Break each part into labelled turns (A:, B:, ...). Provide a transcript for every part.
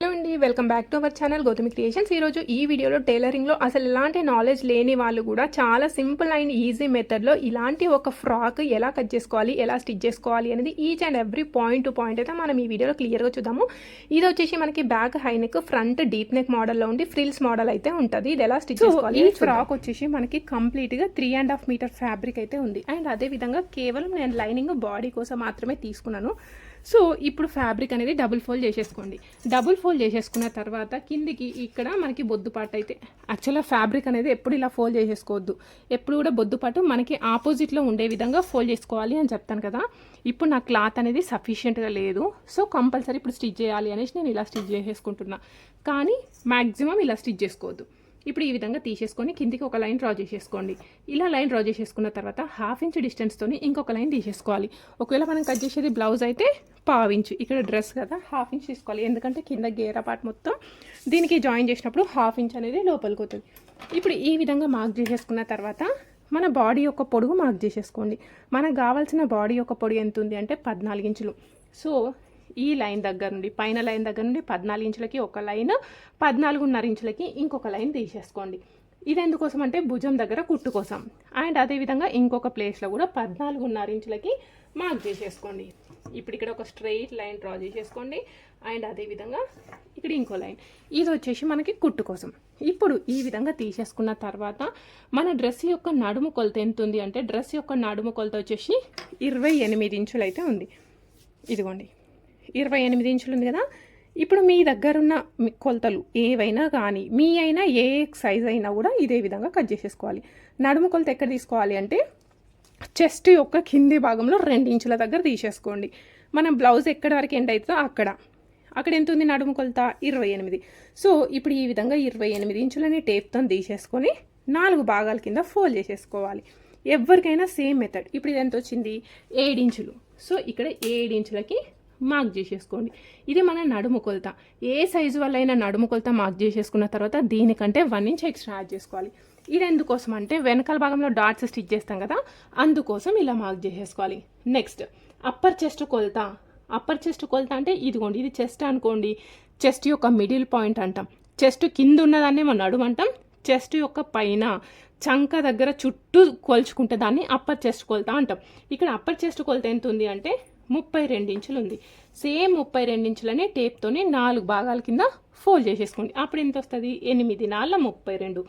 A: Hello అండి welcome back to our channel Gautami creations ఈరోజు ఈ వీడియోలో టైలరింగ్లో అసలు ఎలాంటి నాలెడ్జ్ లేని వాళ్ళు కూడా చాలా సింపుల్ అండ్ ఈజీ మెథడ్లో ఇలాంటి ఒక ఫ్రాక్ ఎలా కట్ చేసుకోవాలి ఎలా స్టిచ్ చేసుకోవాలి అనేది each and every point to point అయితే మనం ఈ వీడియోలో క్లియర్గా చూద్దాము. ఇది వచ్చేసి మనకి back high neck front deep neck మోడల్లో ఉండి ఫ్రిల్స్ మోడల్ అయితే ఉంటుంది. ఇది ఎలా స్టిచ్ చేసుకోవాలి ఈ ఫ్రాక్ వచ్చేసి మనకి కంప్లీట్గా three and half meter fabric అయితే ఉంది. అండ్ అదే విధంగా కేవలం నేను లైనింగ్ బాడీ కోసం మాత్రమే తీసుకున్నాను. సో ఇప్పుడు ఫ్యాబ్రిక్ అనేది డబుల్ ఫోల్డ్ చేసేసుకోండి. డబుల్ ఫోల్డ్ చేసేసుకున్న తర్వాత కిందికి ఇక్కడ మనకి బొద్దుపాటు అయితే యాక్చువల్గా ఫ్యాబ్రిక్ అనేది ఎప్పుడు ఇలా ఫోల్డ్ చేసేసుకోవద్దు. ఎప్పుడు కూడా బొద్దుపాటు మనకి ఆపోజిట్లో ఉండే విధంగా ఫోల్డ్ చేసుకోవాలి అని చెప్తాను కదా. ఇప్పుడు నా క్లాత్ అనేది సఫిషియెంట్గా లేదు. సో కంపల్సరీ ఇప్పుడు స్టిచ్ చేయాలి అనేసి నేను ఇలా స్టిచ్ చేసేసుకుంటున్నా. కానీ మ్యాక్సిమం ఇలా స్టిచ్ చేసుకోవద్దు. ఇప్పుడు ఈ విధంగా తీసేసుకొని కిందికి ఒక లైన్ డ్రా చేసేసుకోండి. ఇలా లైన్ డ్రా చేసేసుకున్న తర్వాత హాఫ్ ఇంచ్ డిస్టెన్స్తోని ఇంకొక లైన్ తీసేసుకోవాలి. ఒకవేళ మనం కట్ చేసేది బ్లౌజ్ అయితే పావు ఇంచు. ఇక్కడ డ్రెస్ కదా హాఫ్ ఇంచ్ తీసుకోవాలి. ఎందుకంటే కింద గేరా పార్ట్ మొత్తం దీనికి జాయిన్ చేసినప్పుడు హాఫ్ ఇంచ్ అనేది లోపలికి అవుతుంది ఇప్పుడు ఈ విధంగా మార్క్ చేసేసుకున్న తర్వాత మన బాడీ యొక్క పొడుగు మార్క్ చేసేసుకోండి. మనకు కావాల్సిన బాడీ యొక్క పొడుగు ఎంత ఉంది అంటే పద్నాలుగు ఇంచులు. సో ఈ లైన్ దగ్గర నుండి పైన లైన్ దగ్గర నుండి పద్నాలుగు ఇంచులకి ఒక లైన్ పద్నాలుగున్నర ఇంచులకి ఇంకొక లైన్ తీసేసుకోండి. ఇది ఎందుకోసం అంటే భుజం దగ్గర కుట్టు కోసం అండ్ అదేవిధంగా ఇంకొక ప్లేస్లో కూడా పద్నాలుగున్నర ఇంచులకి మార్క్ చేసేసుకోండి ఇప్పుడు ఇక్కడ ఒక స్ట్రెయిట్ లైన్ డ్రా చేసేసుకోండి. అండ్ అదేవిధంగా ఇక్కడ ఇంకో లైన్. ఇది వచ్చేసి మనకి కుట్టు కోసం. ఇప్పుడు ఈ విధంగా తీసేసుకున్న తర్వాత మన డ్రెస్ యొక్క నడుము కొలత ఎంత ఉంది అంటే డ్రెస్ యొక్క నడుము కొలత వచ్చేసి ఇరవై ఎనిమిది ఇంచులు అయితే ఉంది. ఇదిగోండి. ఇరవై ఎనిమిది ఇంచులు ఉంది కదా. ఇప్పుడు మీ దగ్గర ఉన్న కొలతలు ఏవైనా కానీ మీ అయినా ఏ సైజ్ అయినా కూడా ఇదే విధంగా కట్ చేసేసుకోవాలి. నడుము కొలత ఎక్కడ తీసుకోవాలి అంటే చెస్ట్ యొక్క కింది భాగంలో రెండు ఇంచుల దగ్గర తీసేసుకోండి. మనం బ్లౌజ్ ఎక్కడి వరకు ఎండ్ అవుతుందో అక్కడ. అక్కడ ఎంత ఉంది నడుము కొలత? ఇరవై ఎనిమిది. సో ఇప్పుడు ఈ విధంగా ఇరవై ఎనిమిది ఇంచులని టేప్తో తీసేసుకొని నాలుగు భాగాల కింద ఫోల్డ్ చేసేసుకోవాలి. ఎవరికైనా సేమ్ మెథడ్. ఇప్పుడు ఇది ఎంత వచ్చింది? ఏడించులు సో ఇక్కడ ఏడించులకి మార్క్ చేసేసుకోండి. ఇది మన నడుము కొలత. ఏ సైజు వల్ల అయినా నడుము కొలత మార్క్ చేసేసుకున్న తర్వాత దీనికంటే వన్ ఇంచ్ ఎక్స్ట్రా యాడ్ చేసుకోవాలి. ఇది ఎందుకోసం అంటే వెనకాల భాగంలో డాట్స్ స్టిచ్ చేస్తాం కదా అందుకోసం ఇలా మార్క్ చేసేసుకోవాలి. నెక్స్ట్ అప్పర్ చెస్ట్ కొలత. అప్పర్ చెస్ట్ కొలత అంటే ఇదిగోండి ఇది చెస్ట్ అనుకోండి. చెస్ట్ యొక్క మిడిల్ పాయింట్ అంటాం. చెస్ట్ కింద ఉన్నదాన్నే మనం నడుము అంటాం. చెస్ట్ యొక్క పైన చంక దగ్గర చుట్టూ కొలుచుకుంటే దాన్ని అప్పర్ చెస్ట్ కొలత అంటాం. ఇక్కడ అప్పర్ చెస్ట్ కొలత ఎంత ఉంది అంటే ముప్పై రెండు ఇంచులు ఉంది సేమ్ ముప్పై రెండు ఇంచులని టేప్తోని నాలుగు భాగాల కింద ఫోల్డ్ చేసేసుకోండి. అప్పుడు ఎంత వస్తుంది ఎనిమిది నాళ్ళ ముప్పై రెండు.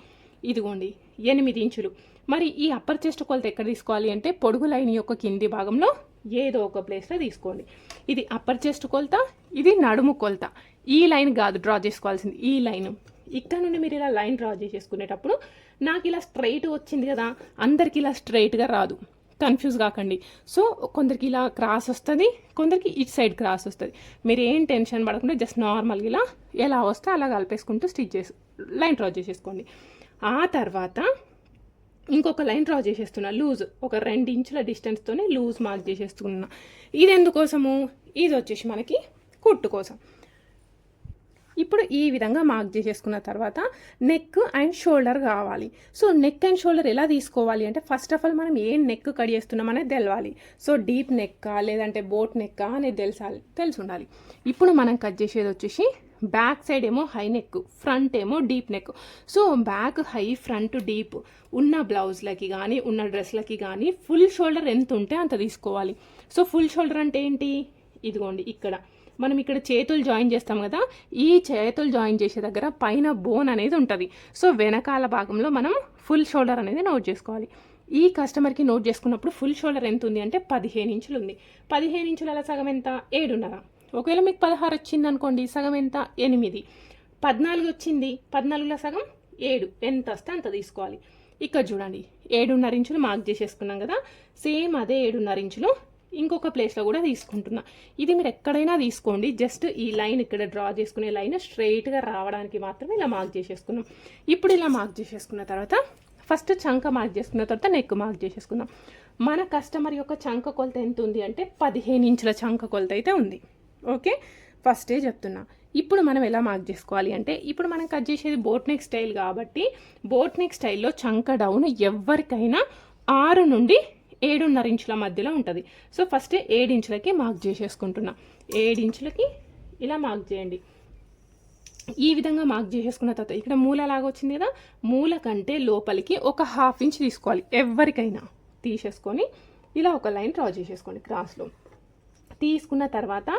A: ఇదిగోండి ఎనిమిది ఇంచులు మరి ఈ అప్పర్ చెస్ట్ కొలత ఎక్కడ తీసుకోవాలి అంటే పొడుగు లైన్ యొక్క కింది భాగంలో ఏదో ఒక ప్లేస్లో తీసుకోండి. ఇది అప్పర్ చెస్ట్ కొలత ఇది నడుము కొలత. ఈ లైన్ కాదు డ్రా చేసుకోవాల్సింది. ఈ లైన్. ఇక్కడ నుండి మీరు ఇలా లైన్ డ్రా చేసేసుకునేటప్పుడు నాకు ఇలా స్ట్రైట్ వచ్చింది కదా అందరికి ఇలా స్ట్రైట్గా రాదు. కన్ఫ్యూజ్ కాకండి. సో కొందరికి ఇలా క్రాస్ వస్తుంది కొందరికి ఇటు సైడ్ క్రాస్ వస్తుంది. మీరు ఏం టెన్షన్ పడకుండా జస్ట్ నార్మల్గా ఇలా ఎలా వస్తే అలా కలిపేసుకుంటూ స్టిచ్ చేసి లైన్ డ్రా చేసేసుకోండి. ఆ తర్వాత ఇంకొక లైన్ డ్రా చేసేస్తున్నా లూజ్. ఒక రెండు ఇంచుల డిస్టెన్స్తోనే లూజ్ మార్క్ చేసేస్తున్నా. ఇది ఎందుకోసము? ఇది వచ్చేసి మనకి కుట్టు కోసం. ఇప్పుడు ఈ విధంగా మార్క్ చేసేసుకున్న తర్వాత నెక్ అండ్ షోల్డర్ కావాలి. సో నెక్ అండ్ షోల్డర్ ఎలా తీసుకోవాలి అంటే ఫస్ట్ ఆఫ్ ఆల్ మనం ఏ నెక్ కట్ చేస్తున్నాం అనేది తెలవాలి. సో డీప్ నెక్కా లేదంటే బోట్ నెక్కా అనేది తెలిసాలి తెలిసి ఉండాలి. ఇప్పుడు మనం కట్ చేసేది వచ్చేసి బ్యాక్ సైడ్ ఏమో హై నెక్ ఫ్రంట్ ఏమో deep neck so back high front deep ఉన్న బ్లౌజ్లకి కానీ ఉన్న డ్రెస్లకి కానీ ఫుల్ షోల్డర్ ఎంత ఉంటే అంత తీసుకోవాలి. సో ఫుల్ షోల్డర్ అంటే ఏంటి? ఇదిగోండి ఇక్కడ. మనం ఇక్కడ చేతులు జాయిన్ చేస్తాం కదా ఈ చేతులు జాయిన్ చేసే దగ్గర పైన బోన్ అనేది ఉంటుంది. సో వెనకాల భాగంలో మనం ఫుల్ షోల్డర్ అనేది నోట్ చేసుకోవాలి. ఈ కస్టమర్కి నోట్ చేసుకున్నప్పుడు ఫుల్ షోల్డర్ ఎంత ఉంది అంటే పదిహేను ఇంచులు ఉంది. పదిహేను ఇంచుల సగం ఎంత? ఏడున్నర ఒకవేళ మీకు పదహారు వచ్చింది అనుకోండి సగం ఎంత? ఎనిమిది. పద్నాలుగు వచ్చింది పద్నాలుగులో సగం ఏడు. ఎంత వస్తే అంత తీసుకోవాలి. ఇక్కడ చూడండి ఏడున్నర ఇంచులు మార్క్ చేసేసుకున్నాం కదా సేమ్ అదే ఏడున్నర ఇంచులు ఇంకొక ప్లేస్లో కూడా తీసుకుంటున్నా. ఇది మీరు ఎక్కడైనా తీసుకోండి. జస్ట్ ఈ లైన్ ఇక్కడ డ్రా చేసుకునే లైన్ స్ట్రైట్గా రావడానికి మాత్రమే ఇలా మార్క్ చేసేసుకున్నాం. ఇప్పుడు ఇలా మార్క్ చేసేసుకున్న తర్వాత ఫస్ట్ చంక మార్క్ చేసుకున్న తర్వాత నెక్ మార్క్ చేసేసుకుందాం. మన కస్టమర్ యొక్క చంక కొలత ఎంత ఉంది అంటే పదిహేను ఇంచుల చంక కొలత అయితే ఉంది. ఓకే ఫస్టే చెప్తున్నా. ఇప్పుడు మనం ఎలా మార్క్ చేసుకోవాలి అంటే ఇప్పుడు మనం కట్ చేసేది బోట్ నెక్ స్టైల్ కాబట్టి బోట్ నెక్ స్టైల్లో చంక డౌన్ ఎవరికైనా ఆరు నుండి ఏడున్నర ఇంచుల మధ్యలో ఉంటుంది. సో ఫస్ట్ ఏడించులకి మార్క్ చేసేసుకుంటున్నా. ఏడించులకి ఇలా మార్క్ చేయండి. ఈ విధంగా మార్క్ చేసేసుకున్న తర్వాత ఇక్కడ మూల లాగా వచ్చింది కదా మూల కంటే లోపలికి ఒక హాఫ్ ఇంచ్ తీసుకోవాలి. ఎవరికైనా తీసేసుకొని ఇలా ఒక లైన్ డ్రా చేసేసుకోండి క్రాస్లో తీసుకున్న తర్వాత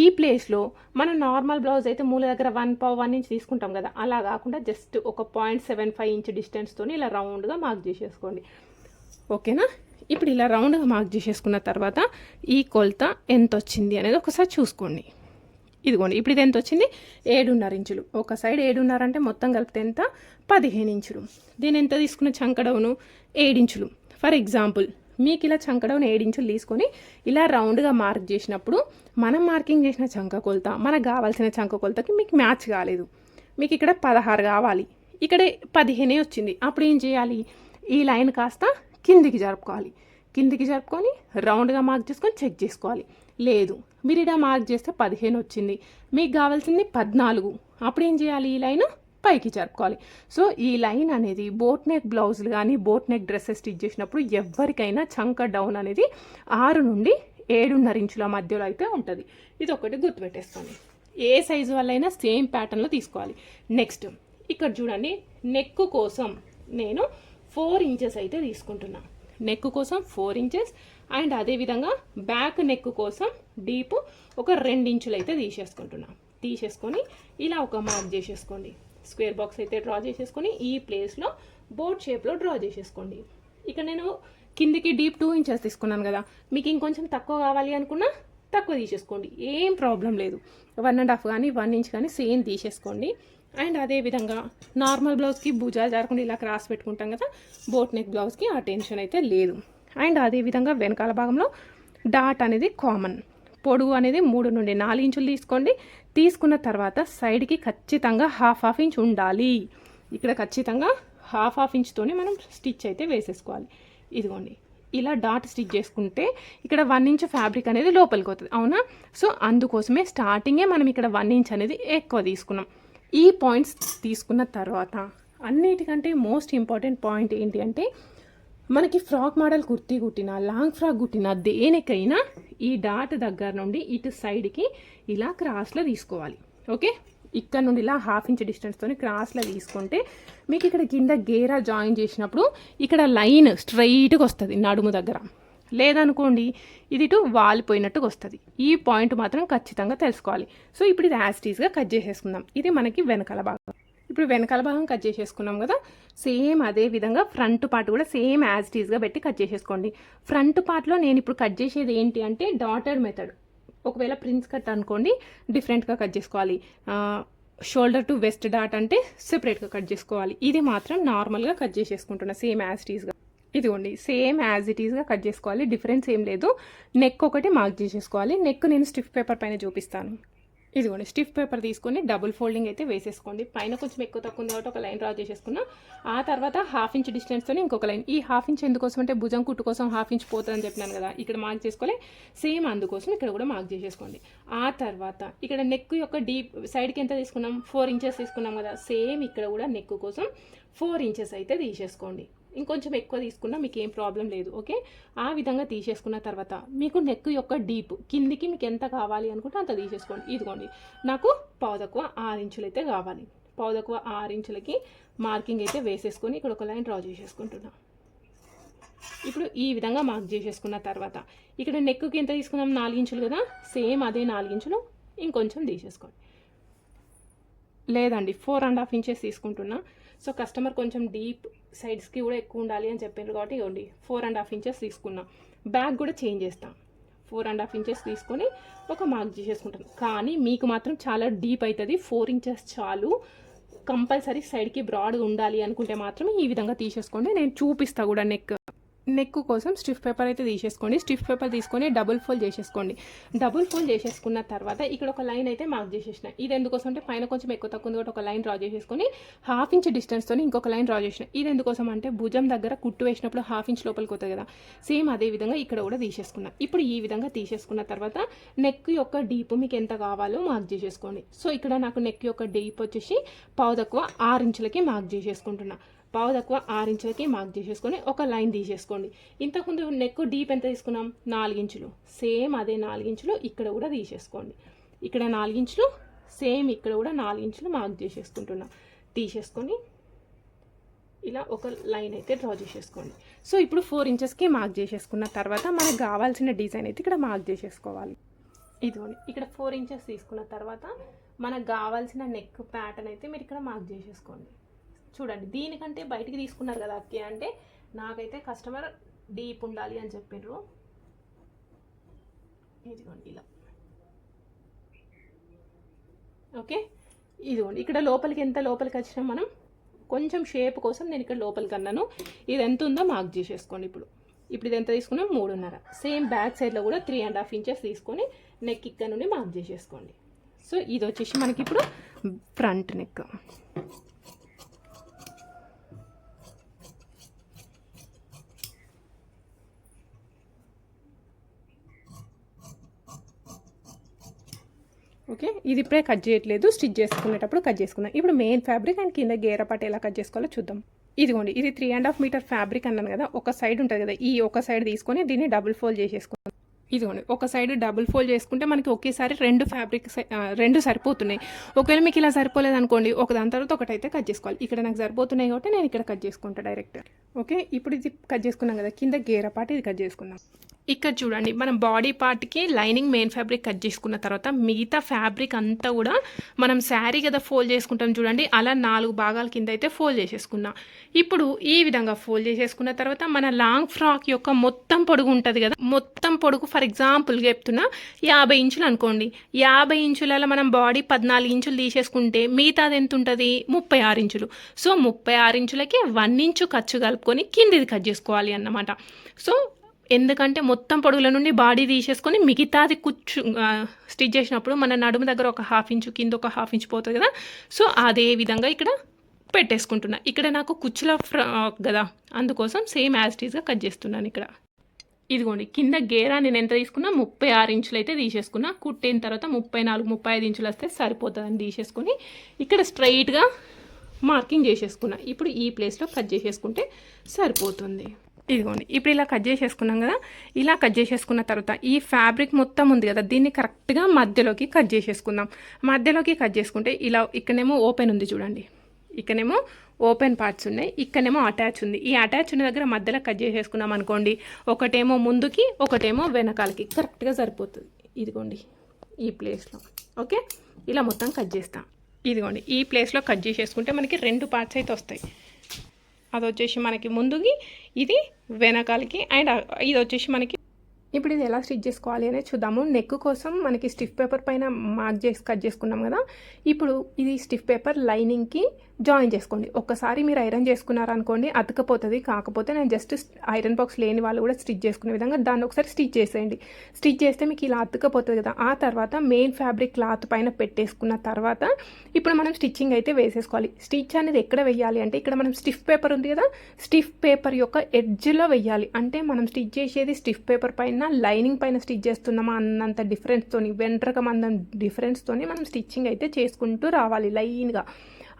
A: ఈ ప్లేస్లో మనం నార్మల్ బ్లౌజ్ అయితే మూల దగ్గర వన్ పావు వన్ ఇంచ్ తీసుకుంటాం కదా అలా కాకుండా జస్ట్ ఒక పాయింట్ సెవెన్ ఫైవ్ ఇంచ్ డిస్టెన్స్తో ఇలా రౌండ్గా మార్క్ చేసేసుకోండి. ఓకేనా ఇప్పుడు ఇలా రౌండ్గా మార్క్ చేసేసుకున్న తర్వాత ఈ కొలత ఎంత వచ్చింది అనేది ఒకసారి చూసుకోండి. ఇదిగోండి ఇప్పుడు ఇది ఎంత వచ్చింది ఏడున్నర ఇంచులు. ఒక సైడ్ ఏడున్నర అంటే మొత్తం కలిపితే ఎంత? పదిహేను ఇంచులు. దీని ఎంత తీసుకున్న చంకడవును ఏడించులు ఫర్ ఎగ్జాంపుల్ మీకు ఇలా చంకడవును ఏడించులు తీసుకొని ఇలా రౌండ్గా మార్క్ చేసినప్పుడు మనం మార్కింగ్ చేసిన చంక కొలత మనకు కావాల్సిన చంక కొలతకి మీకు మ్యాచ్ కాలేదు. మీకు ఇక్కడ పదహారు కావాలి. ఇక్కడ పదిహేనే వచ్చింది. అప్పుడు ఏం చేయాలి? ఈ లైన్ కాస్త కిందికి జరుపుకోవాలి. కిందికి జరుపుకొని రౌండ్గా మార్క్ చేసుకొని చెక్ చేసుకోవాలి. లేదు మీరు ఇలా మార్క్ చేస్తే పదిహేను వచ్చింది. మీకు కావాల్సింది పద్నాలుగు. అప్పుడు ఏం చేయాలి? ఈ లైన్ పైకి జరుపుకోవాలి. సో ఈ లైన్ అనేది బోట్ నెక్ బ్లౌజులు కానీ బోట్ నెక్ డ్రెస్సెస్ స్టిచ్ చేసినప్పుడు ఎవరికైనా చంక డౌన్ అనేది ఆరు నుండి ఏడున్నర ఇంచుల మధ్యలో అయితే ఉంటుంది. ఇది ఒకటి గుర్తుపెట్టేస్తాను ఏ సైజు వాళ్ళైనా సేమ్ ప్యాటర్న్లో తీసుకోవాలి. నెక్స్ట్ ఇక్కడ చూడండి నెక్ కోసం నేను ఫోర్ ఇంచెస్ అయితే తీసుకుంటున్నా. నెక్ కోసం ఫోర్ ఇంచెస్ అండ్ అదేవిధంగా బ్యాక్ నెక్ కోసం డీప్ ఒక రెండు ఇంచులు అయితే తీసేసుకుంటున్నా. తీసేసుకొని ఇలా ఒక మార్క్ చేసేసుకోండి. స్క్వేర్ బాక్స్ అయితే డ్రా చేసేసుకొని ఈ ప్లేస్లో బోర్డ్ షేప్లో డ్రా చేసేసుకోండి. ఇక్కడ నేను కిందికి డీప్ టూ ఇంచెస్ తీసుకున్నాను కదా. మీకు ఇంకొంచెం తక్కువ కావాలి అనుకున్నా తక్కువ తీసేసుకోండి. ఏం ప్రాబ్లం లేదు. వన్ అండ్ హాఫ్ కానీ వన్ ఇంచ్ కానీ సేమ్ తీసేసుకోండి. అండ్ అదే విధంగా నార్మల్ బ్లౌజ్కి భుజాలు జారకుండా ఇలా క్రాస్ పెట్టుకుంటాం కదా బోట్ నెక్ బ్లౌజ్కి ఆ టెన్షన్ అయితే లేదు. అండ్ అదే విధంగా వెనకాల భాగంలో డాట్ అనేది కామన్. పొడుగు అనేది మూడు నుండి నాలుగు ఇంచులు తీసుకోండి. తీసుకున్న తర్వాత సైడ్కి ఖచ్చితంగా హాఫ్ హాఫ్ ఇంచ్ ఉండాలి. ఇక్కడ ఖచ్చితంగా హాఫ్ హాఫ్ ఇంచ్తోనే మనం స్టిచ్ అయితే వేసేసుకోవాలి. ఇదిగోండి ఇలా డాట్ స్టిచ్ చేసుకుంటే ఇక్కడ వన్ ఇంచ్ ఫ్యాబ్రిక్ అనేది లోపలికి అవుతుంది అవునా? సో అందుకోసమే స్టార్టింగే మనం ఇక్కడ వన్ ఇంచ్ అనేది ఎక్కువ తీసుకున్నాం. ఈ పాయింట్స్ తీసుకున్న తర్వాత అన్నిటికంటే మోస్ట్ ఇంపార్టెంట్ పాయింట్ ఏంటి అంటే మనకి ఫ్రాక్ మోడల్ కుర్తీ కుట్టిన లాంగ్ ఫ్రాక్ కుట్టిన దేనికైనా ఈ డాట్ దగ్గర నుండి ఇటు సైడ్కి ఇలా క్రాస్లో తీసుకోవాలి. ఓకే? ఇక్కడ నుండి ఇలా హాఫ్ ఇంచ్ డిస్టెన్స్తో క్రాస్లో తీసుకుంటే మీకు ఇక్కడ కింద గేరా జాయిన్ చేసినప్పుడు ఇక్కడ లైన్ స్ట్రైట్గా వస్తుంది నడుము దగ్గర. లేదనుకోండి ఇది ఇటు వాలిపోయినట్టుగా వస్తుంది. ఈ పాయింట్ మాత్రం ఖచ్చితంగా తెలుసుకోవాలి. సో ఇప్పుడు ఇది యాస్టీస్గా కట్ చేసేసుకుందాం. ఇది మనకి వెనకాల భాగం. ఇప్పుడు వెనకాల భాగం కట్ చేసేసుకున్నాం కదా సేమ్ అదే విధంగా ఫ్రంట్ పార్ట్ కూడా సేమ్ యాజ్ టీజ్గా పెట్టి కట్ చేసేసుకోండి. ఫ్రంట్ పార్ట్లో నేను ఇప్పుడు కట్ చేసేది ఏంటి అంటే డాటెడ్ మెథడ్ ఒకవేళ ప్రిన్స్ కట్ అనుకోండి డిఫరెంట్గా కట్ చేసుకోవాలి. షోల్డర్ టు వెస్ట్ డాట్ అంటే సెపరేట్గా కట్ చేసుకోవాలి. ఇది మాత్రం నార్మల్గా కట్ చేసేసుకుంటున్నా సేమ్ యాజ్ టీజ్గా ఇదిగోండి సేమ్ యాజ్ ఇట్ ఈస్గా కట్ చేసుకోవాలి డిఫరెన్స్ ఏం లేదు. నెక్ ఒకటి మార్క్ చేసేసుకోవాలి. నెక్ నేను స్టిఫ్ పేపర్ పైన చూపిస్తాను. ఇదిగోండి స్టిఫ్ పేపర్ తీసుకొని డబుల్ ఫోల్డింగ్ అయితే వేసేసుకోండి. పైన కొంచెం ఎక్కువ తక్కువ ఉంది కాబట్టి ఒక లైన్ డ్రా చేసేసుకున్నా. ఆ తర్వాత హాఫ్ ఇంచ్ డిస్టెన్స్తో ఇంకొక లైన్ ఈ హాఫ్ ఇంచ్ ఎందుకోసం అంటే భుజం కుట్టు కోసం హాఫ్ ఇంచ్ పోతుందని చెప్పినాను కదా ఇక్కడ మార్క్ చేసుకోవాలి. సేమ్ అందుకోసం ఇక్కడ కూడా మార్క్ చేసేసుకోండి. ఆ తర్వాత ఇక్కడ నెక్ యొక్క డీప్ సైడ్కి ఎంత తీసుకున్నాం? ఫోర్ ఇంచెస్ తీసుకున్నాం కదా సేమ్ ఇక్కడ కూడా నెక్ కోసం ఫోర్ ఇంచెస్ అయితే తీసేసుకోండి. ఇంకొంచెం ఎక్కువ తీసుకున్నా మీకు ఏం ప్రాబ్లం లేదు ఓకే ఆ విధంగా తీసేసుకున్న తర్వాత మీకు నెక్ యొక్క డీప్ కిందికి మీకు ఎంత కావాలి అనుకుంటే అంత తీసేసుకోండి. ఇదిగోండి నాకు పావుదక్కువ ఆరు ఇంచులు అయితే కావాలి పావుదక్కువ ఆరు ఇంచులకి మార్కింగ్ అయితే వేసేసుకొని ఇక్కడ ఒక లైన్ డ్రా చేసేసుకుంటున్నా. ఇప్పుడు ఈ విధంగా మార్క్ చేసేసుకున్న తర్వాత ఇక్కడ నెక్కి ఎంత తీసుకున్నాం? నాలుగు ఇంచులు కదా? సేమ్ అదే నాలుగు ఇంచులు ఇంకొంచెం తీసేసుకోండి. లేదండి ఫోర్ అండ్ హాఫ్ ఇంచెస్ తీసుకుంటున్నా. సో కస్టమర్ కొంచెం డీప్ సైడ్స్కి కూడా ఎక్కువ ఉండాలి అని చెప్పారు కాబట్టి ఇవ్వండి. ఫోర్ అండ్ హాఫ్ ఇంచెస్ తీసుకున్నా. బ్యాగ్ కూడా చేంజ్ చేస్తాం. ఫోర్ అండ్ హాఫ్ ఇంచెస్ తీసుకొని ఒక మార్క్ చేసేసుకుంటాను. కానీ మీకు మాత్రం చాలా డీప్ అవుతుంది ఫోర్ ఇంచెస్ చాలు. కంపల్సరీ సైడ్కి బ్రాడ్ ఉండాలి అనుకుంటే మాత్రం ఈ విధంగా తీసేసుకోండి. నేను చూపిస్తా కూడా నెక్ నెక్ కోసం స్టిఫ్ పేపర్ అయితే తీసేసుకోండి. స్టిఫ్ పేపర్ తీసుకొని డబుల్ ఫోల్డ్ చేసేసుకోండి. డబుల్ ఫోల్డ్ చేసేసుకున్న తర్వాత ఇక్కడ ఒక లైన్ అయితే మార్క్ చేసేసిన. ఇది ఎందుకోసం అంటే పైన కొంచెం ఎక్కువ తక్కువ ఉంది ఒక లైన్ డ్రా చేసేసుకొని హాఫ్ ఇంచ్ డిస్టెన్స్తో ఇంకొక లైన్ డ్రా చేసిన. ఇది ఎందుకోసం అంటే భుజం దగ్గర కుట్టు వేసినప్పుడు హాఫ్ ఇంచ్ లోపలికి వస్తుంది కదా. సేమ్ అదే విధంగా ఇక్కడ కూడా తీసేసుకున్నా. ఇప్పుడు ఈ విధంగా తీసేసుకున్న తర్వాత నెక్ యొక్క డీప్ మీకు ఎంత కావాలో మార్క్ చేసేసుకోండి. సో ఇక్కడ నాకు నెక్ యొక్క డీప్ వచ్చేసి పావు తక్కువ ఆరు ఇంచులకి మార్క్ చేసేసుకుంటున్నా. పావు తక్కువ ఆరు ఇంచులకి మార్క్ చేసేసుకొని ఒక లైన్ తీసేసుకోండి. ఇంతకుముందు నెక్ డీప్ ఎంత తీసుకున్నాం? నాలుగించులు సేమ్ అదే నాలుగించులు ఇక్కడ కూడా తీసేసుకోండి. ఇక్కడ నాలుగించులు సేమ్ ఇక్కడ కూడా నాలుగించులు మార్క్ చేసేసుకుంటున్నాం తీసేసుకొని ఇలా ఒక లైన్ అయితే డ్రా చేసేసుకోండి. సో ఇప్పుడు ఫోర్ ఇంచెస్కి మార్క్ చేసేసుకున్న తర్వాత మనకు కావాల్సిన డిజైన్ అయితే ఇక్కడ మార్క్ చేసేసుకోవాలి. ఇదిగోండి. ఇక్కడ ఫోర్ ఇంచెస్ తీసుకున్న తర్వాత మనకు కావాల్సిన నెక్ ప్యాటర్న్ అయితే మీరు ఇక్కడ మార్క్ చేసేసుకోండి. చూడండి దీనికంటే బయటికి తీసుకున్నారు కదా అక్కే అంటే నాకైతే కస్టమర్ డీప్ ఉండాలి అని చెప్పారు ఇదిగోండి ఇలా. ఓకే? ఇదిగోండి ఇక్కడ లోపలికి ఎంత లోపలికి వచ్చినా మనం? కొంచెం షేప్ కోసం నేను ఇక్కడ లోపలికి అన్నాను. ఇది ఎంత ఉందో మార్క్ చేసేసుకోండి ఇప్పుడు. ఇప్పుడు ఇది ఎంత తీసుకున్నాం? మూడున్నర. సేమ్ బ్యాక్ సైడ్లో కూడా త్రీ అండ్ హాఫ్ ఇంచెస్ తీసుకొని నెక్ ఇక్కడ నుండి మార్క్ చేసేసుకోండి. సో ఇది వచ్చేసి మనకి ఇప్పుడు ఫ్రంట్ నెక్ ఓకే? ఇది ఇప్పుడే కట్ చేయట్లేదు. స్టిచ్ చేసుకునేటప్పుడు కట్ చేసుకుందాం. ఇప్పుడు మెయిన్ ఫ్యాబ్రిక్ అండ్ కింద గేరపాటు ఎలా కట్ చేసుకోవాలో చూద్దాం. ఇదిగోండి ఇది three and half meter fabric అన్నాను కదా ఒక సైడ్ ఉంటుంది కదా ఈ ఒక సైడ్ తీసుకొని దీన్ని డబుల్ ఫోల్డ్ చేసేసుకుందాం. ఇదిగోండి ఒక సైడ్ డబుల్ ఫోల్డ్ చేసుకుంటే మనకి ఒకేసారి రెండు ఫ్యాబ్రిక్ రెండు సరిపోతున్నాయి. ఒకవేళ మీకు ఇలా సరిపోలేదు అనుకోండి ఒక దాని తర్వాత ఒకటైతే కట్ చేసుకోవాలి. ఇక్కడ నాకు సరిపోతున్నాయి కాబట్టి నేను ఇక్కడ కట్ చేసుకుంటా డైరెక్ట్ ఓకే? ఇప్పుడు ఇది కట్ చేసుకున్నాం కదా కింద గేరపాటు ఇది కట్ చేసుకుందాం. ఇక్కడ చూడండి మనం బాడీ పార్ట్కి లైనింగ్ మెయిన్ ఫ్యాబ్రిక్ కట్ చేసుకున్న తర్వాత మిగతా ఫ్యాబ్రిక్ అంతా కూడా మనం శారీ కదా ఫోల్డ్ చేసుకుంటాం చూడండి అలా నాలుగు భాగాల కింద అయితే ఫోల్డ్ చేసేసుకున్నాం. ఇప్పుడు ఈ విధంగా ఫోల్డ్ చేసేసుకున్న తర్వాత మన లాంగ్ ఫ్రాక్ యొక్క మొత్తం పొడుగు ఉంటుంది కదా మొత్తం పొడుగు ఫర్ ఎగ్జాంపుల్గా చెప్తున్నా యాభై ఇంచులు అనుకోండి. యాభై ఇంచులలో మనం బాడీ పద్నాలుగు ఇంచులు తీసేసుకుంటే మిగతాది ఎంత ఉంటుంది? ముప్పై ఆరు ఇంచులు. సో ముప్పై ఆరు ఇంచులకి వన్ ఇంచు ఖర్చు కలుపుకొని కిందిది కట్ చేసుకోవాలి అన్నమాట. సో ఎందుకంటే మొత్తం పొడుగుల నుండి బాడీ తీసేసుకొని మిగతాది కుచ్చు స్టిచ్ చేసినప్పుడు మన నడుము దగ్గర ఒక హాఫ్ ఇంచు కింద ఒక హాఫ్ ఇంచు పోతుంది కదా. సో అదే విధంగా ఇక్కడ పెట్టేసుకుంటున్నా. ఇక్కడ నాకు కుచ్చుల ఫ్ర కదా. అందుకోసం సేమ్ యాజ్టీస్గా కట్ చేస్తున్నాను ఇక్కడ. ఇదిగోండి కింద గేరా నేను ఎంత తీసుకున్నా ముప్పై ఆరు ఇంచులు అయితే తీసేసుకున్నా. కుట్టిన తర్వాత ముప్పై నాలుగు ముప్పై ఐదు ఇంచులు వస్తే సరిపోతుందని తీసేసుకొని ఇక్కడ స్ట్రైట్గా మార్కింగ్ చేసేసుకున్నా. ఇప్పుడు ఈ ప్లేస్లో కట్ చేసేసుకుంటే సరిపోతుంది. ఇదిగోండి ఇప్పుడు ఇలా కట్ చేసేసుకున్నాం కదా ఇలా కట్ చేసేసుకున్న తర్వాత ఈ ఫ్యాబ్రిక్ మొత్తం ఉంది కదా దీన్ని కరెక్ట్గా మధ్యలోకి కట్ చేసేసుకుందాం. మధ్యలోకి కట్ చేసుకుంటే ఇలా ఇక్కడనేమో ఓపెన్ ఉంది చూడండి. ఇక్కడనేమో ఓపెన్ పార్ట్స్ ఉన్నాయి ఇక్కడనేమో అటాచ్ ఉంది. ఈ అటాచ్ ఉన్న దగ్గర మధ్యలో కట్ చేసేసుకున్నాం అనుకోండి ఒకటేమో ముందుకి ఒకటేమో వెనకాలకి. కరెక్ట్గా సరిపోతుంది. ఇదిగోండి ఈ ప్లేస్లో ఓకే ఇలా మొత్తం కట్ చేస్తాం. ఇదిగోండి ఈ ప్లేస్లో కట్ చేసేసుకుంటే మనకి రెండు పార్ట్స్ అయితే వస్తాయి. అది వచ్చేసి మనకి ముందుకి ఇది వెనకాలకి అండ్ ఇది వచ్చేసి మనకి ఇప్పుడు ఇది ఎలా స్టిచ్ చేసుకోవాలి అనేది చూద్దాము. నెక్ కోసం మనకి స్టిఫ్ పేపర్ పైన మార్క్ చేసి కట్ చేసుకున్నాం కదా. ఇప్పుడు ఇది స్టిఫ్ పేపర్ లైనింగ్కి జాయిన్ చేసుకోండి. ఒక్కసారి మీరు ఐరన్ చేసుకున్నారనుకోండి అతకపోతుంది. కాకపోతే నేను జస్ట్ ఐరన్ బాక్స్ లేని వాళ్ళు కూడా స్టిచ్ చేసుకునే విధంగా దాన్ని ఒకసారి స్టిచ్ చేసేయండి. స్టిచ్ చేస్తే మీకు ఇలా అతకపోతుంది కదా. ఆ తర్వాత మెయిన్ ఫ్యాబ్రిక్ క్లాత్ పైన పెట్టేసుకున్న తర్వాత ఇప్పుడు మనం స్టిచ్చింగ్ అయితే వేసేసుకోవాలి. స్టిచ్ అనేది ఎక్కడ వెయ్యాలి అంటే ఇక్కడ మనం స్టిఫ్ పేపర్ ఉంది కదా స్టిఫ్ పేపర్ యొక్క ఎడ్జ్లో వెయ్యాలి. అంటే మనం స్టిచ్ చేసేది స్టిఫ్ పేపర్ పైన లైనింగ్ పైన స్టిచ్ చేస్తున్నామా అన్నంత డిఫరెన్స్తో వెంట్రకం అంత డిఫరెన్స్తో మనం స్టిచ్చింగ్ అయితే చేసుకుంటూ రావాలి లైన్గా.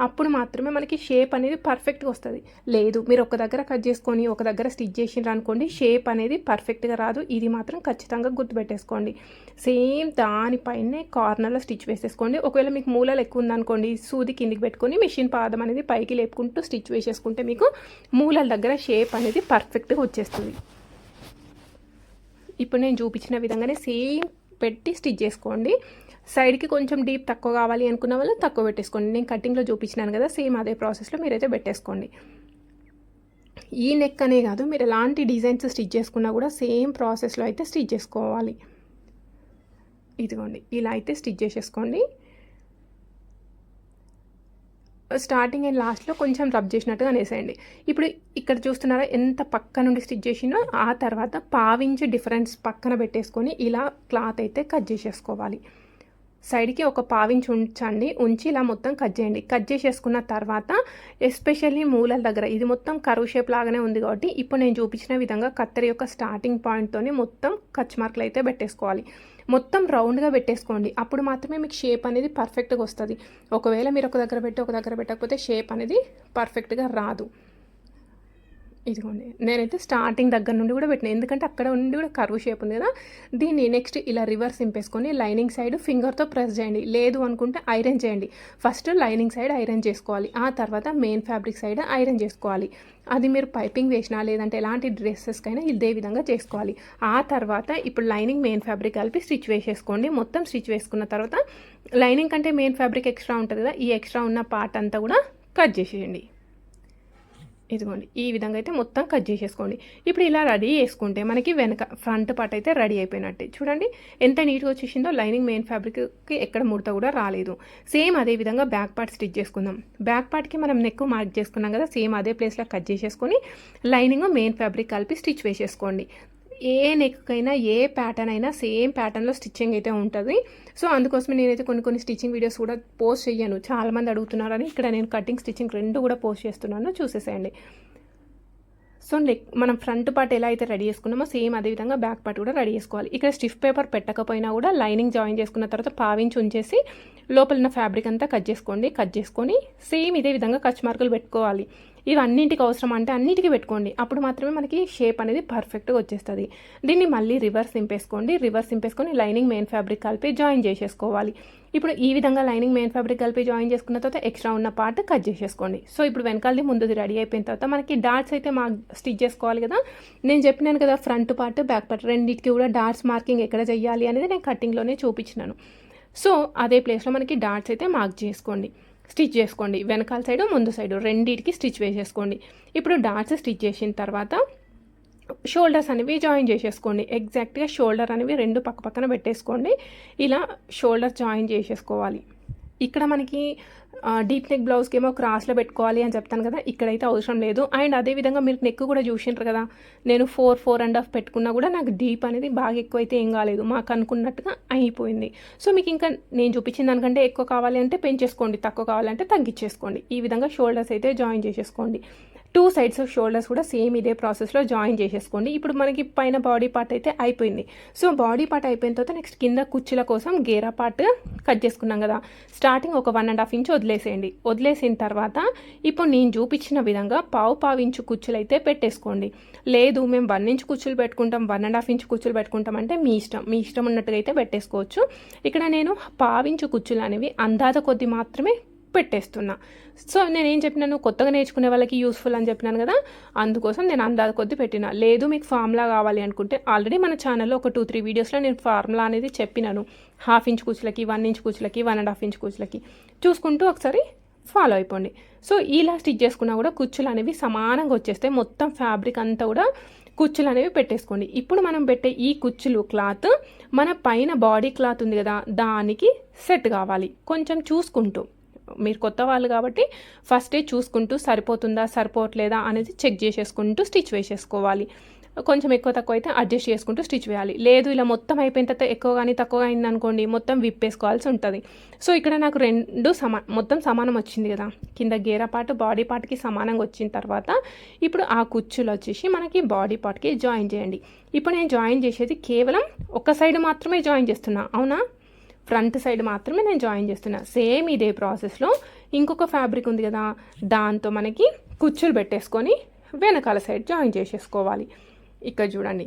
A: అప్పుడు మాత్రమే మనకి షేప్ అనేది పర్ఫెక్ట్గా వస్తుంది. లేదు మీరు ఒక దగ్గర కట్ చేసుకొని ఒక దగ్గర స్టిచ్ చేసిండ్రు అనుకోండి షేప్ అనేది పర్ఫెక్ట్గా రాదు. ఇది మాత్రం ఖచ్చితంగా గుర్తుపెట్టేసుకోండి. సేమ్ దానిపైనే కార్నర్లో స్టిచ్ వేసేసుకోండి. ఒకవేళ మీకు మూలలు ఎక్కువ ఉందనుకోండి సూది కిందికి పెట్టుకొని మిషన్ పాదం అనేది పైకి లేపుకుంటూ స్టిచ్ వేసేసుకుంటే మీకు మూలల దగ్గర షేప్ అనేది పర్ఫెక్ట్గా వచ్చేస్తుంది. ఇప్పుడు నేను చూపించిన విధంగానే సేమ్ పెట్టి స్టిచ్ చేసుకోండి. సైడ్కి కొంచెం డీప్ తక్కువ కావాలి అనుకున్న వాళ్ళు తక్కువ పెట్టేసుకోండి. నేను కటింగ్లో చూపించినాను కదా సేమ్ అదే ప్రాసెస్లో మీరైతే పెట్టేసుకోండి. ఈ నెక్ అనే కాదు మీరు ఎలాంటి డిజైన్స్ స్టిచ్ చేసుకున్నా కూడా సేమ్ ప్రాసెస్లో అయితే స్టిచ్ చేసుకోవాలి. ఇదిగోండి ఇలా అయితే స్టిచ్ చేసేసుకోండి. స్టార్టింగ్ అండ్ లాస్ట్లో కొంచెం రబ్ చేసినట్టుగా అనేసేయండి. ఇప్పుడు ఇక్కడ చూస్తున్నారా ఎంత పక్క నుండి స్టిచ్ చేసినో ఆ తర్వాత పావించి డిఫరెన్స్ పక్కన పెట్టేసుకొని ఇలా క్లాత్ అయితే కట్ చేసేసుకోవాలి. సైడ్కి ఒక పావించి ఉంచండి ఉంచి ఇలా మొత్తం కట్ చేయండి. కట్ చేసేసుకున్న తర్వాత ఎస్పెషల్లీ మూలల దగ్గర ఇది మొత్తం కరువు షేప్ లాగానే ఉంది కాబట్టి ఇప్పుడు నేను చూపించిన విధంగా కత్తెర యొక్క స్టార్టింగ్ పాయింట్తోని మొత్తం కచ్ మార్కులు అయితే పెట్టేసుకోవాలి. మొత్తం రౌండ్గా పెట్టేసుకోండి. అప్పుడు మాత్రమే మీకు షేప్ అనేది పర్ఫెక్ట్గా వస్తుంది. ఒకవేళ మీరు ఒక దగ్గర పెట్టి ఒక దగ్గర పెట్టకపోతే షేప్ అనేది పర్ఫెక్ట్గా రాదు. ఇదిగోండి నేనైతే స్టార్టింగ్ దగ్గర నుండి కూడా పెట్టిన. ఎందుకంటే అక్కడ ఉండి కూడా కర్వ్ షేప్ ఉంది కదా. దీన్ని నెక్స్ట్ ఇలా రివర్స్ ఇంపేసుకొని లైనింగ్ సైడ్ ఫింగర్తో ప్రెస్ చేయండి. లేదు అనుకుంటే ఐరన్ చేయండి. ఫస్ట్ లైనింగ్ సైడ్ ఐరన్ చేసుకోవాలి. ఆ తర్వాత మెయిన్ ఫ్యాబ్రిక్ సైడ్ ఐరన్ చేసుకోవాలి. అది మీరు పైపింగ్ వేసినా లేదంటే ఎలాంటి డ్రెస్సెస్కైనా ఇదే విధంగా చేసుకోవాలి. ఆ తర్వాత ఇప్పుడు లైనింగ్ మెయిన్ ఫ్యాబ్రిక్ కలిపి స్టిచ్ వేసేసుకోండి. మొత్తం స్టిచ్ వేసుకున్న తర్వాత లైనింగ్ కంటే మెయిన్ ఫ్యాబ్రిక్ ఎక్స్ట్రా ఉంటుంది కదా. ఈ ఎక్స్ట్రా ఉన్న పార్ట్ అంతా కూడా కట్ చేసేయండి. ఇదిగోండి ఈ విధంగా అయితే మొత్తం కట్ చేసేసుకోండి. ఇప్పుడు ఇలా రెడీ చేసుకుంటే మనకి వెనక ఫ్రంట్ పార్ట్ అయితే రెడీ అయిపోయినట్టే. చూడండి ఎంత నీట్గా వచ్చేసిందో లైనింగ్ మెయిన్ ఫ్యాబ్రిక్కి ఎక్కడ ముడత కూడా రాలేదు. సేమ్ అదే విధంగా బ్యాక్ పార్ట్ స్టిచ్ చేసుకుందాం. బ్యాక్ పార్ట్కి మనం నెక్ మార్క్ చేసుకున్నాం కదా సేమ్ అదే ప్లేస్లో కట్ చేసేసుకొని లైనింగ్ మెయిన్ ఫ్యాబ్రిక్ కలిపి స్టిచ్ వేసేసుకోండి. ఏ నెక్కైనా ఏ ప్యాటర్న్ అయినా సేమ్ ప్యాటర్న్లో స్టిచ్చింగ్ అయితే ఉంటుంది. సో అందుకోసమే నేనైతే కొన్ని కొన్ని స్టిచ్చింగ్ వీడియోస్ కూడా పోస్ట్ చేయను చాలామంది అడుగుతున్నారని ఇక్కడ నేను కటింగ్ స్టిచ్చింగ్ రెండు కూడా పోస్ట్ చేస్తున్నాను. చూసేసేయండి. సో నెక్ మనం ఫ్రంట్ పార్ట్ ఎలా అయితే రెడీ చేసుకున్నామో సేమ్ అదే విధంగా బ్యాక్ పార్ట్ కూడా రెడీ చేసుకోవాలి. ఇక్కడ స్టిఫ్ పేపర్ పెట్టకపోయినా కూడా లైనింగ్ జాయిన్ చేసుకున్న తర్వాత పావించి ఉంచేసి లోపల ఉన్న ఫ్యాబ్రిక్ అంతా కట్ చేసుకోండి. కట్ చేసుకొని సేమ్ ఇదే విధంగా కచ్ మార్కులు పెట్టుకోవాలి. ఇవి అన్నింటికి అవసరం అంటే అన్నిటికీ పెట్టుకోండి. అప్పుడు మాత్రమే మనకి షేప్ అనేది పర్ఫెక్ట్గా వచ్చేస్తుంది. దీన్ని మళ్ళీ రివర్స్ నింపేసుకోండి రివర్స్ సింపేసుకొని లైనింగ్ మెయిన్ ఫ్యాబ్రిక్ కలిపి జాయిన్ చేసేసుకోవాలి. ఇప్పుడు ఈ విధంగా లైనింగ్ మెయిన్ ఫ్యాబ్రిక్ కలిపి జాయిన్ చేసుకున్న తర్వాత ఎక్స్ట్రా ఉన్న పార్ట్ కట్ చేసేసుకోండి. సో ఇప్పుడు వెనకాలది ముందుది రెడీ అయిపోయిన తర్వాత మనకి డాట్స్ అయితే మా స్టిచ్ చేసుకోవాలి కదా. నేను చెప్పినాను కదా ఫ్రంట్ పార్ట్ బ్యాక్ పార్ట్ రెండింటికి కూడా డాట్స్ మార్కింగ్ ఎక్కడ చేయాలి అనేది నేను కటింగ్లోనే చూపించినాను. సో అదే ప్లేస్లో మనకి డాట్స్ అయితే మార్క్ చేసుకోండి. స్టిచ్ చేసుకోండి. వెనకాల సైడు ముందు సైడు రెండింటికి స్టిచ్ వేసేసుకోండి. ఇప్పుడు డాట్స్ స్టిచ్ చేసిన తర్వాత షోల్డర్స్ అనేవి జాయిన్ చేసేసుకోండి. ఎగ్జాక్ట్గా షోల్డర్ అనేవి రెండు పక్క పక్కన పెట్టేసుకోండి. ఇలా షోల్డర్ జాయిన్ చేసేసుకోవాలి. ఇక్కడ మనకి డీప్ నెక్ బ్లౌజ్కి ఏమో క్రాస్లో పెట్టుకోవాలి అని చెప్తాను కదా ఇక్కడైతే అవసరం లేదు. అండ్ అదేవిధంగా మీరు నెక్ కూడా చూసింటారు కదా నేను ఫోర్ ఫోర్ అండ్ హాఫ్ పెట్టుకున్నా కూడా నాకు డీప్ అనేది బాగా ఎక్కువ అయితే ఏం కాలేదు మాకు అనుకున్నట్టుగా అయిపోయింది. సో మీకు ఇంకా నేను చూపించిన దానికంటే ఎక్కువ కావాలి అంటే పెంచేసుకోండి తక్కువ కావాలంటే తగ్గించేసుకోండి. ఈ విధంగా షోల్డర్స్ అయితే జాయిన్ చేసేసుకోండి. టూ సైడ్స్ షోల్డర్స్ కూడా సేమ్ ఇదే ప్రాసెస్లో జాయిన్ చేసేసుకోండి. ఇప్పుడు మనకి పైన బాడీ పార్ట్ అయితే అయిపోయింది. సో బాడీ పార్ట్ అయిపోయిన తర్వాత నెక్స్ట్ కింద కుర్చీల కోసం గేరా పార్ట్ కట్ చేసుకున్నాం కదా. స్టార్టింగ్ ఒక వన్ అండ్ హాఫ్ ఇంచ్ వదిలేసేయండి. వదిలేసిన తర్వాత ఇప్పుడు నేను చూపించిన విధంగా పావు పావు ఇంచు కుచ్చులు అయితే పెట్టేసుకోండి. లేదు మేము వన్ ఇంచ్ కుచ్చులు పెట్టుకుంటాం వన్ అండ్ హాఫ్ ఇంచ్ కుచ్చులు పెట్టుకుంటాం అంటే మీ ఇష్టం. మీ ఇష్టం ఉన్నట్టుగా అయితే పెట్టేసుకోవచ్చు. ఇక్కడ నేను పావించు కుచ్చులు అనేవి అందాజ కొద్ది మాత్రమే పెట్టేస్తున్నా. సో నేను ఏం చెప్పినాను? కొత్తగా నేర్చుకునే వాళ్ళకి యూస్ఫుల్ అని చెప్పినాను కదా అందుకోసం నేను అందాది కొద్ది పెట్టిన. లేదు మీకు ఫార్ములా కావాలి అనుకుంటే ఆల్రెడీ మన ఛానల్లో ఒక టూ త్రీ వీడియోస్లో నేను ఫార్ములా అనేది చెప్పినాను. హాఫ్ ఇంచ్ కూచులకి వన్ ఇంచ్ కూచులకి వన్ అండ్ హాఫ్ ఇంచ్ కూచులకి చూసుకుంటూ ఒకసారి ఫాలో అయిపోండి. సో ఇలా స్టిచ్ చేసుకున్నా కూడా కుచ్చులు అనేవి సమానంగా వచ్చేస్తే మొత్తం ఫ్యాబ్రిక్ అంతా కూడా కుచ్చులు అనేవి పెట్టేసుకోండి. ఇప్పుడు మనం పెట్టే ఈ కుచ్చులు క్లాత్ మన పైన బాడీ క్లాత్ ఉంది కదా దానికి సెట్ కావాలి. కొంచెం చూసుకుంటూ. మీరు కొత్త వాళ్ళు కాబట్టి ఫస్టే చూసుకుంటూ సరిపోతుందా సరిపోవట్లేదా అనేది చెక్ చేసేసుకుంటూ స్టిచ్ వేసేసుకోవాలి. కొంచెం ఎక్కువ తక్కువ అయితే అడ్జస్ట్ చేసుకుంటూ స్టిచ్ వేయాలి. లేదు ఇలా మొత్తం అయిపోయిన తర్వాత ఎక్కువ కానీ తక్కువ అయింది అనుకోండి మొత్తం విప్పేసుకోవాల్సి ఉంటుంది. సో ఇక్కడ నాకు రెండు సమా మొత్తం సమానం వచ్చింది కదా. కింద గేర పార్ట్ బాడీ పార్ట్కి సమానంగా వచ్చిన తర్వాత ఇప్పుడు ఆ కుచ్చులు వచ్చేసి మనకి బాడీ పార్ట్కి జాయిన్ చేయండి. ఇప్పుడు నేను జాయిన్ చేసేది కేవలం ఒక సైడ్ మాత్రమే జాయిన్ చేస్తున్నా అవునా? ఫ్రంట్ సైడ్ మాత్రమే నేను జాయిన్ చేస్తున్నా. సేమ్ ఇదే ప్రాసెస్లో ఇంకొక ఫ్యాబ్రిక్ ఉంది కదా దాంతో మనకి కుచ్చులు పెట్టేసుకొని వెనకాల సైడ్ జాయిన్ చేసేసుకోవాలి. ఇక్కడ చూడండి.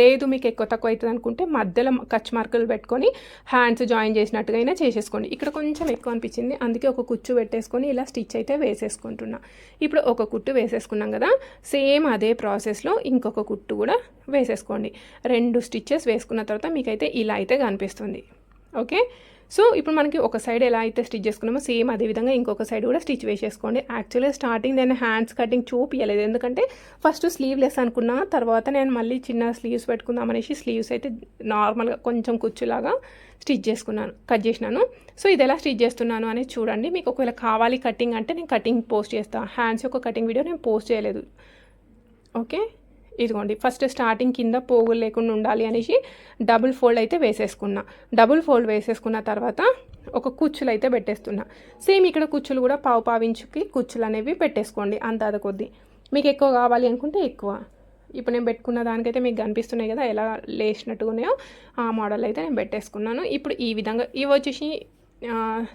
A: లేదు మీకు ఎక్కువ తక్కువ అవుతుంది అనుకుంటే మధ్యలో కచ్ మార్కులు పెట్టుకొని హ్యాండ్స్ జాయిన్ చేసినట్టుగా అయినా చేసేసుకోండి. ఇక్కడ కొంచెం ఎక్కువ అనిపించింది. అందుకే ఒక కుచ్చు పెట్టేసుకొని ఇలా స్టిచ్ అయితే వేసేసుకుంటున్నా. ఇప్పుడు ఒక కుట్టు వేసేసుకున్నాం కదా సేమ్ అదే ప్రాసెస్లో ఇంకొక కుట్టు కూడా వేసేసుకోండి. రెండు స్టిచ్చెస్ వేసుకున్న తర్వాత మీకైతే ఇలా అయితే కనిపిస్తుంది. ఓకే? సో ఇప్పుడు మనకి ఒక సైడ్ ఎలా అయితే స్టిచ్ చేసుకున్నామో సేమ్ అదే విధంగా ఇంకొక సైడ్ కూడా స్టిచ్ వేసేసుకోండి. యాక్చువల్గా స్టార్టింగ్ నేను హ్యాండ్స్ కటింగ్ చూపించలేదు ఎందుకంటే ఫస్ట్ స్లీవ్లెస్ అనుకున్నా తర్వాత నేను మళ్ళీ చిన్న స్లీవ్స్ పెట్టుకుందాం అనేసి స్లీవ్స్ అయితే నార్మల్గా కొంచెం కుచ్చులాగా స్టిచ్ చేసుకున్నాను కట్ చేసినాను. సో ఇది ఎలా స్టిచ్ చేస్తున్నాను అనేది చూడండి. మీకు ఒకవేళ కావాలి కటింగ్ అంటే నేను కటింగ్ పోస్ట్ చేస్తాను హ్యాండ్స్ యొక్క కటింగ్ వీడియో నేను పోస్ట్ చేయలేదు. ఓకే? ఇదిగోండి ఫస్ట్ స్టార్టింగ్ కింద పోగులు లేకుండా ఉండాలి అనేసి డబుల్ ఫోల్డ్ అయితే వేసేసుకున్నా. డబుల్ ఫోల్డ్ వేసేసుకున్న తర్వాత ఒక కుచ్చులు అయితే పెట్టేస్తున్నా. సేమ్ ఇక్కడ కుచ్చులు కూడా పావు పావించుకి కుచ్చులు అనేవి పెట్టేసుకోండి అందాద కొద్దీ. మీకు ఎక్కువ కావాలి అనుకుంటే ఎక్కువ. ఇప్పుడు నేను పెట్టుకున్న దానికైతే మీకు కనిపిస్తున్నాయి కదా ఎలా లేచినట్టుగా ఉన్నాయో ఆ మోడల్ అయితే నేను పెట్టేసుకున్నాను. ఇప్పుడు ఈ విధంగా ఇవి వచ్చేసి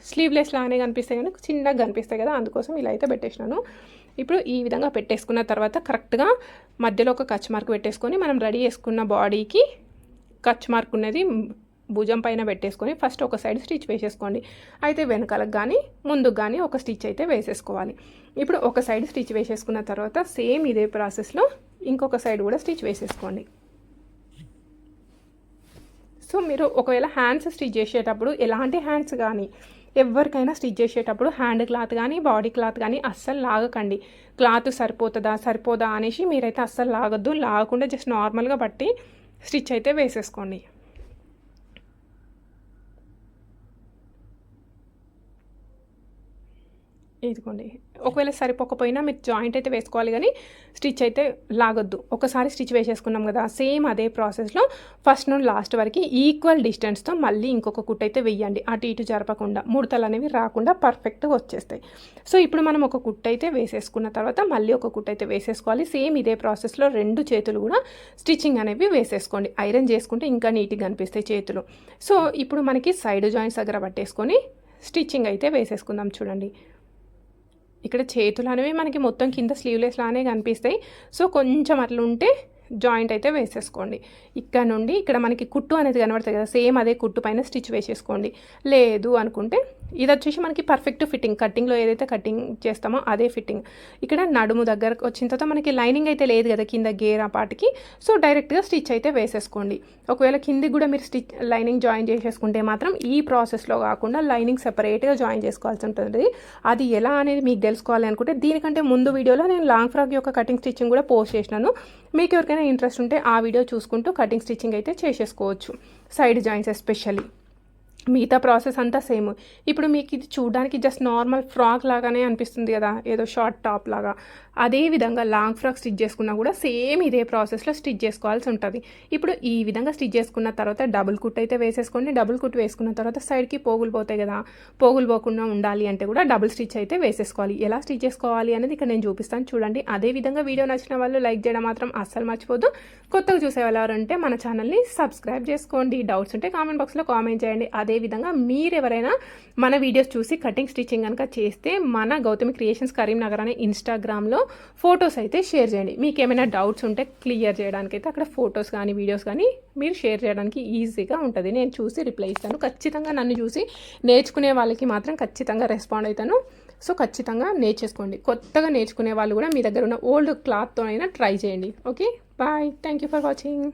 A: స్లీవ్లెస్ లాగానే కనిపిస్తాయి కానీ చిన్నగా కనిపిస్తాయి కదా అందుకోసం ఇలా అయితే పెట్టేసినాను. ఇప్పుడు ఈ విధంగా పెట్టేసుకున్న తర్వాత కరెక్ట్గా మధ్యలో ఒక కచ్ మార్క్ పెట్టేసుకొని మనం రెడీ చేసుకున్న బాడీకి కచ్ మార్క్ ఉన్నది భుజం పైన పెట్టేసుకొని ఫస్ట్ ఒక సైడ్ స్టిచ్ వేసేసుకోండి. అయితే వెనకాలకు కానీ ముందుకు కానీ ఒక స్టిచ్ అయితే వేసేసుకోవాలి. ఇప్పుడు ఒక సైడ్ స్టిచ్ వేసేసుకున్న తర్వాత సేమ్ ఇదే ప్రాసెస్లో ఇంకొక సైడ్ కూడా స్టిచ్ వేసేసుకోండి. సో మీరు ఒకవేళ హ్యాండ్స్ స్టిచ్ చేసేటప్పుడు ఎలాంటి హ్యాండ్స్ కానీ ఎవరికైనా స్టిచ్ చేసేటప్పుడు హ్యాండ్ క్లాత్ కానీ బాడీ క్లాత్ కానీ అస్సలు లాగకండి. క్లాత్ సరిపోతుందా సరిపోదా అనేసి మీరైతే అస్సలు లాగద్దు. లాగకుండా జస్ట్ నార్మల్గా బట్టి స్టిచ్ అయితే వేసేసుకోండి. ఇదిగోండి. ఒకవేళ సరిపోకపోయినా మీరు జాయింట్ అయితే వేసుకోవాలి కానీ స్టిచ్ అయితే లాగొద్దు. ఒకసారి స్టిచ్ వేసేసుకున్నాం కదా సేమ్ అదే ప్రాసెస్లో ఫస్ట్ నుండి లాస్ట్ వరకు ఈక్వల్ డిస్టెన్స్తో మళ్ళీ ఇంకొక కుట్ అయితే వెయ్యండి అటు ఇటు జరపకుండా ముడతలు అనేవి రాకుండా పర్ఫెక్ట్గా వచ్చేస్తాయి. సో ఇప్పుడు మనం ఒక కుట్ అయితే వేసేసుకున్న తర్వాత మళ్ళీ ఒక కుట్ అయితే వేసేసుకోవాలి. సేమ్ ఇదే ప్రాసెస్లో రెండు చేతులు కూడా స్టిచ్చింగ్ అనేవి వేసేసుకోండి. ఐరన్ చేసుకుంటే ఇంకా నీట్గా అనిపిస్తాయి చేతులు. సో ఇప్పుడు మనకి సైడ్ జాయింట్స్ దగ్గర పట్టేసుకొని స్టిచ్చింగ్ అయితే వేసేసుకుందాం చూడండి. ఇక్కడ చేతులు అనేవి మనకి మొత్తం కింద స్లీవ్లెస్ లానే కనిపిస్తాయి. సో కొంచెం అట్లా ఉంటే జాయింట్ అయితే వేసేసుకోండి. ఇక్కడ నుండి ఇక్కడ మనకి కుట్టు అనేది కనబడుతుంది కదా సేమ్ అదే కుట్టు పైన స్టిచ్ వేసేసుకోండి. లేదు అనుకుంటే ఇది వచ్చేసి మనకి పర్ఫెక్ట్ ఫిట్టింగ్ కటింగ్లో ఏదైతే కటింగ్ చేస్తామో అదే ఫిట్టింగ్ ఇక్కడ నడుము దగ్గరకు వచ్చిన తర్వాత మనకి లైనింగ్ అయితే లేదు కదా కింద గేర్ ఆ పాటికి సో డైరెక్ట్గా స్టిచ్ అయితే వేసేసుకోండి. ఒకవేళ కింది కూడా మీరు స్టిచ్ లైనింగ్ జాయిన్ చేసేసుకుంటే మాత్రం ఈ ప్రాసెస్లో కాకుండా లైనింగ్ సెపరేట్గా జాయిన్ చేసుకోవాల్సి ఉంటుంది. అది ఎలా అనేది మీకు తెలుసుకోవాలి అనుకుంటే దీనికంటే ముందు వీడియోలో నేను లాంగ్ ఫ్రాక్ యొక్క కటింగ్ స్టిచ్చింగ్ కూడా పోస్ట్ చేసినాను. మీకు ఎవరికైనా ఇంట్రెస్ట్ ఉంటే ఆ వీడియో చూసుకుంటూ కటింగ్ స్టిచ్చింగ్ అయితే చేసేసుకోవచ్చు. సైడ్ జాయింట్స్ ఎస్పెషల్లీ మిగతా ప్రాసెస్ అంతా సేమ్. ఇప్పుడు మీకు ఇది చూడడానికి జస్ట్ నార్మల్ ఫ్రాక్ లాగానే అనిపిస్తుంది కదా ఏదో షార్ట్ టాప్ లాగా. అదే విధంగా లాంగ్ ఫ్రాక్ స్టిచ్ చేసుకున్నా కూడా సేమ్ ఇదే ప్రాసెస్లో స్టిచ్ చేసుకోవాల్సి ఉంటుంది. ఇప్పుడు ఈ విధంగా స్టిచ్ చేసుకున్న తర్వాత డబుల్ కుట్ అయితే వేసేసుకోండి డబుల్ కుట్ వేసుకున్న తర్వాత సైడ్కి పోగులు పోతాయి కదా పోగులు పోకుండా ఉండాలి అంటే కూడా డబుల్ స్టిచ్ అయితే వేసేసుకోవాలి. ఎలా స్టిచ్ చేసుకోవాలి అనేది ఇక్కడ నేను చూపిస్తాను చూడండి. అదే విధంగా వీడియో నచ్చిన వాళ్ళు లైక్ చేయడం మాత్రం అస్సలు మర్చిపోదు. కొత్తగా చూసే వాళ్ళు ఎవరంటే మన ఛానల్ని సబ్స్క్రైబ్ చేసుకోండి. డౌట్స్ ఉంటే కామెంట్ బాక్స్లో కామెంట్ చేయండి. అదేవిధంగా మీరు ఎవరైనా మన వీడియోస్ చూసి కటింగ్ స్టిచ్చింగ్ కనుక చేస్తే మన గౌతమి క్రియేషన్స్ కరీంనగర్ అనే ఇన్స్టాగ్రామ్లో ఫొటోస్ అయితే షేర్ చేయండి. మీకు ఏమైనా డౌట్స్ ఉంటే క్లియర్ చేయడానికి అయితే అక్కడ ఫొటోస్ కానీ వీడియోస్ కానీ మీరు షేర్ చేయడానికి ఈజీగా ఉంటుంది. నేను చూసి రిప్లై ఇస్తాను. ఖచ్చితంగా నన్ను చూసి నేర్చుకునే వాళ్ళకి మాత్రం ఖచ్చితంగా రెస్పాండ్ అవుతాను. సో ఖచ్చితంగా నేర్చేసుకోండి. కొత్తగా నేర్చుకునే వాళ్ళు కూడా మీ దగ్గర ఉన్న ఓల్డ్ క్లాత్తో అయినా ట్రై చేయండి. Okay? Bye. Thank you for watching.